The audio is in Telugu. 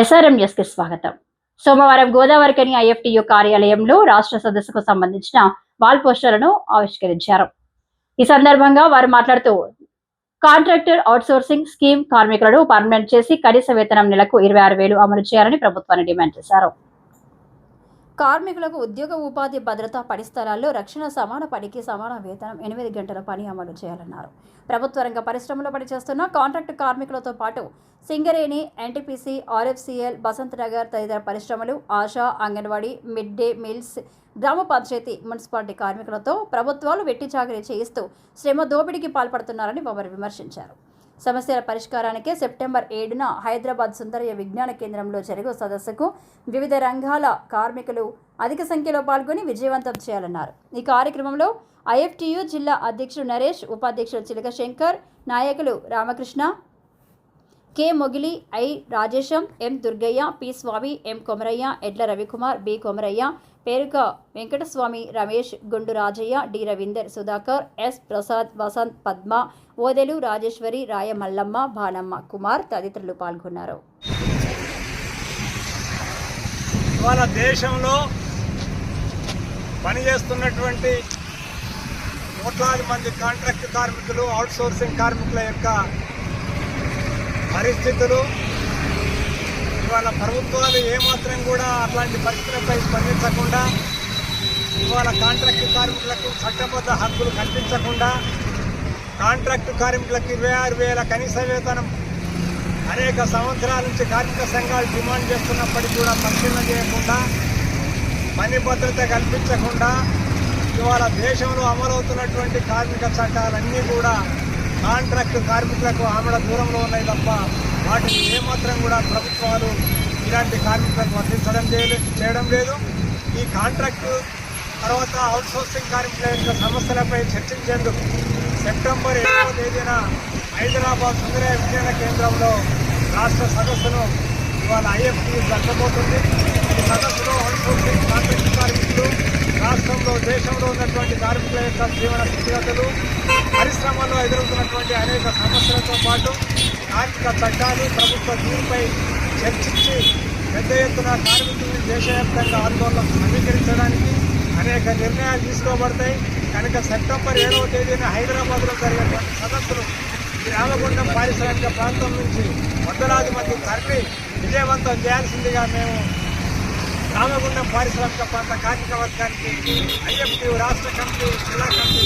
ఎస్ఆర్ఎం స్వాగతం. సోమవారం గోదావరికని ఐఎఫ్టియు కార్యాలయంలో రాష్ట్ర సదస్సుకు సంబంధించిన వాల్ పోస్టర్లను ఆవిష్కరించారు. ఈ సందర్భంగా వారు మాట్లాడుతూ కాంట్రాక్టర్ అవుట్సోర్సింగ్ స్కీమ్ కార్మికులను పర్మనెంట్ చేసి కనీస వేతనం నెలకు ఇరవై ఆరు వేలు అమలు చేయాలని ప్రభుత్వాన్ని డిమాండ్ చేశారు. కార్మికులకు ఉద్యోగ ఉపాధి భద్రత పని స్థలాల్లో రక్షణ సమాన పనికి సమాన వేతనం ఎనిమిది గంటల పని అమలు చేయాలన్నారు. ప్రభుత్వ రంగ పరిశ్రమలో పనిచేస్తున్న కాంట్రాక్ట్ కార్మికులతో పాటు సింగరేణి ఎన్టీపీసీ ఆర్ఎఫ్సిఎల్ బసంత్ నగర్ తదితర పరిశ్రమలు ASHA anganwadi mid day meals గ్రామ పంచాయతీ మున్సిపాలిటీ కార్మికులతో ప్రభుత్వాలు వెట్టి చాకరీ చేయిస్తూ శ్రమ దోపిడీకి పాల్పడుతున్నారని వారు విమర్శించారు. సమస్యల పరిష్కారానికే సెప్టెంబర్ ఏడున హైదరాబాద్ సుందరయ్య విజ్ఞాన కేంద్రంలో జరుగు సదస్సుకు వివిధ రంగాల కార్మికులు అధిక సంఖ్యలో పాల్గొని విజయవంతం చేయాలన్నారు. ఈ కార్యక్రమంలో ఐఎఫ్టియు జిల్లా అధ్యక్షుడు నరేష్ ఉపాధ్యక్షుడు చిలక శంకర్ నాయకులు Ramakrishna K Mogili I Rajesham M Durgaiah P Swamy M Komaraiah Edla Ravikumar B Komaraiah Peruka Venkataswamy Ramesh Gundu Rajaiah D Ravinder Sudhakar S Prasad Vasanth Padma Odelu Rajeshwari Raya Mallamma Bhanamma Kumar తదితరులు పాల్గొన్నారు. మన దేశంలో పనిచేస్తున్నటువంటి కోట్లాది మంది కాంట్రాక్ట్ కార్మికులు అవుట్సోర్సింగ్ కార్మికుల యొక్క పరిస్థితులు ఇవాళ ప్రభుత్వాలు ఏమాత్రం కూడా అట్లాంటి పరిస్థితులపై స్పందించకుండా ఇవాళ కాంట్రాక్ట్ కార్మికులకు చట్టబద్ధ హక్కులు కల్పించకుండా కాంట్రాక్ట్ కార్మికులకు ఇరవై ఆరు వేల కనీస వేతనం అనేక సంవత్సరాల నుంచి కార్మిక సంఘాలు డిమాండ్ చేస్తున్నప్పటికీ కూడా పరిశీలన చేయకుండా పని భద్రత కల్పించకుండా ఇవాళ దేశంలో అమలవుతున్నటువంటి కార్మిక చట్టాలన్నీ కూడా కాంట్రాక్ట్ కార్మికులకు ఆమెడ దూరంలో ఉన్నాయి తప్ప వాటిని ఏమాత్రం కూడా ప్రభుత్వాలు ఇలాంటి కార్మికులకు వర్తించడం చేయడం లేదు. ఈ కాంట్రాక్టు తర్వాత అవుట్సోర్సింగ్ కార్మికుల యొక్క సమస్యలపై చర్చించేందుకు సెప్టెంబర్ ఏడవ తేదీన హైదరాబాద్ సుందర విజ్ఞాన కేంద్రంలో రాష్ట్ర సదస్సును ఇవాళ ఐఎఫ్టీ జరగబోతుంది ఈ సదస్సులో అవుట్సోర్సింగ్ కాంట్రాక్ట్ కార్మికులు రాష్ట్రంలో దేశంలో ఉన్నటువంటి కార్మికుల యొక్క జీవన స్థితిగతులు పరిశ్రమల్లో ఎదురవుతున్నటువంటి అనేక సమస్యలతో పాటు కార్మిక చట్టాలు ప్రభుత్వ తీరుపై చర్చించి పెద్ద ఎత్తున కార్మికులను దేశవ్యాప్తంగా ఆందోళన సమీకరించడానికి అనేక నిర్ణయాలు తీసుకోబడతాయి. కనుక సెప్టెంబర్ ఏడవ తేదీన హైదరాబాద్లో జరిగేటువంటి సదస్సులు రామగుండం పారిశ్రామిక ప్రాంతం నుంచి వందలాది మంది తరలి విజయవంతం చేయాల్సిందిగా మేము రామగుండం పారిశ్రామిక ప్రాంత కార్మిక వర్గానికి ఐఎఫ్టీ రాష్ట్ర కమిటీ జిల్లా కమిటీ